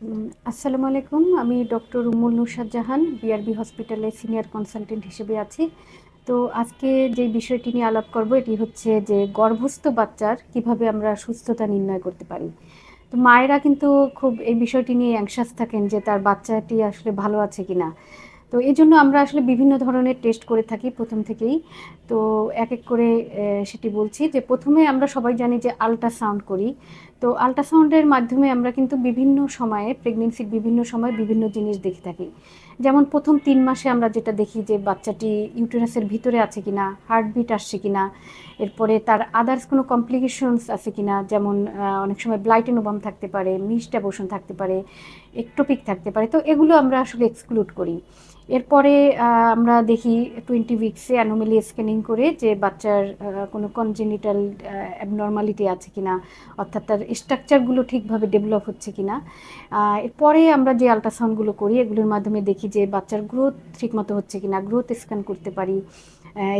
আসসালামু আলাইকুম। আমি ডক্টর উমুল নুরশাদ জাহান, বিআরবি হসপিটালে সিনিয়র কনসালটেন্ট হিসেবে আছি। তো আজকে যে বিষয়টি নিয়ে আলাপ করব, এটি হচ্ছে যে গর্ভস্থ বাচ্চার কীভাবে আমরা সুস্থতা নির্ণয় করতে পারি। তো মায়েরা কিন্তু খুব এই বিষয়টি নিয়ে অ্যাংশাস থাকেন যে তার বাচ্চাটি আসলে ভালো আছে কিনা। তো এই জন্য আমরা আসলে বিভিন্ন ধরনের টেস্ট করে থাকি প্রথম থেকেই। তো এক এক করে সেটি বলছি যে প্রথমে আমরা সবাই জানি যে আল্ট্রাসাউন্ড করি। তো আল্ট্রাসাউন্ডের মাধ্যমে আমরা কিন্তু বিভিন্ন সময়ে প্রেগনেন্সির বিভিন্ন সময় বিভিন্ন জিনিস দেখে থাকি। যেমন প্রথম তিন মাসে আমরা যেটা দেখি যে বাচ্চাটি ইউটেরাসের ভিতরে আছে কিনা হার্টবিট আসছে কিনা, এরপরে তার আদার্স কোনো কমপ্লিকেশনস আছে কিনা, যেমন অনেক সময় ব্লাইটেনোবাম থাকতে পারে মিসড অ্যাবর্শন থাকতে পারে একটোপিক থাকতে পারে, তো এগুলো আমরা আসলে এক্সক্লুড করি। এরপরে আমরা দেখি টোয়েন্টি উইক্সে অ্যানোমেলি স্ক্যানিং করে যে বাচ্চার কোনো কনজেনিটাল অ্যাবনর্মালিটি আছে কিনা, অর্থাৎ তার স্ট্রাকচারগুলো ঠিকভাবে ডেভেলপ হচ্ছে কিনা। এরপরে আমরা যে আল্ট্রাসাউন্ডগুলো করি, এগুলোর মাধ্যমে দেখি যে বাচ্চার গ্রোথ ঠিকমতো হচ্ছে কিনা গ্রোথ স্ক্যান করতে পারি।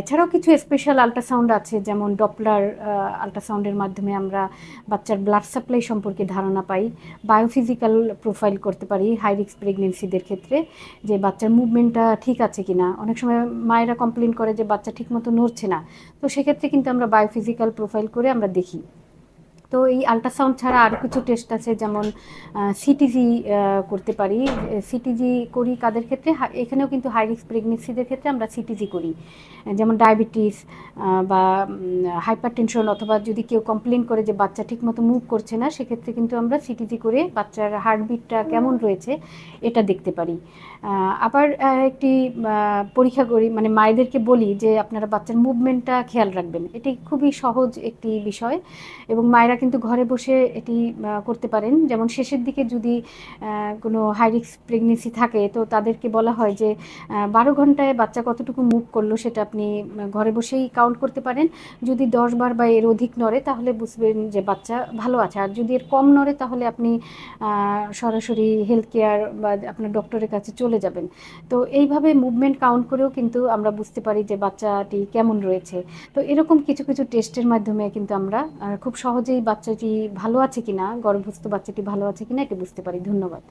এছাড়াও কিছু স্পেশাল আল্ট্রাসাউন্ড আছে, যেমন ডপলার আল্ট্রাসাউন্ডের মাধ্যমে আমরা বাচ্চার ব্লাড সাপ্লাই সম্পর্কে ধারণা পাই বায়োফিজিক্যাল প্রোফাইল করতে পারি হাই রিক্স প্রেগনেন্সিদের ক্ষেত্রে, যে বাচ্চার মুভমেন্টটা ঠিক আছে কি না অনেক সময় মায়েরা কমপ্লেন করে যে বাচ্চা ঠিকমতো নড়ছে না, তো সেক্ষেত্রে কিন্তু আমরা বায়োফিজিক্যাল প্রোফাইল করে আমরা দেখি। তো এই আল্ট্রাসাউন্ড ছাড়া আরও কিছু টেস্ট আছে, যেমন সিটিজি করতে পারি। সিটিজি করি কাদের ক্ষেত্রে? এখানেও কিন্তু হাই রিস্ক প্রেগনেন্সিদের ক্ষেত্রে আমরা সিটিজি করি। যেমন ডায়াবেটিস বা হাইপার টেনশন অথবা যদি কেউ কমপ্লেন করে যে বাচ্চা ঠিকমতো মুভ করছে না, সেক্ষেত্রে কিন্তু আমরা সিটিজি করে বাচ্চার হার্টবিটটা কেমন রয়েছে, এটা দেখতে পারি। আবার একটি পরীক্ষা করি মানে মায়েদেরকে বলি যে আপনারা বাচ্চার মুভমেন্টটা খেয়াল রাখবেন। এটি খুবই সহজ একটি বিষয় এবং মায়েরা কিন্তু ঘরে বসে এটি করতে পারেন। যেমন শেষের দিকে যদি কোনো হাই রিস্ক প্রেগনেন্সি থাকে, তো তাদেরকে বলা হয় যে বারো ঘন্টায় বাচ্চা কতটুকু মুভ করল সেটা আপনি ঘরে বসেই কাউন্ট করতে পারেন। যদি দশ বার বা এর অধিক নড়ে, তাহলে বুঝবেন যে বাচ্চা ভালো আছে। আর যদি এর কম নড়ে, তাহলে আপনি সরাসরি হেলথ কেয়ার বা আপনার ডক্টরের কাছে চলে যাবেন। তো এইভাবে মুভমেন্ট কাউন্ট করেও কিন্তু আমরা বুঝতে পারি যে বাচ্চাটি কেমন রয়েছে। তো এরকম কিছু কিছু টেস্টের মাধ্যমে কিন্তু আমরা খুব সহজেই বাচ্চাটি ভালো আছে কিনা গর্ভস্থ বাচ্চাটি ভালো আছে কিনা এটি বুঝতে পারি। ধন্যবাদ।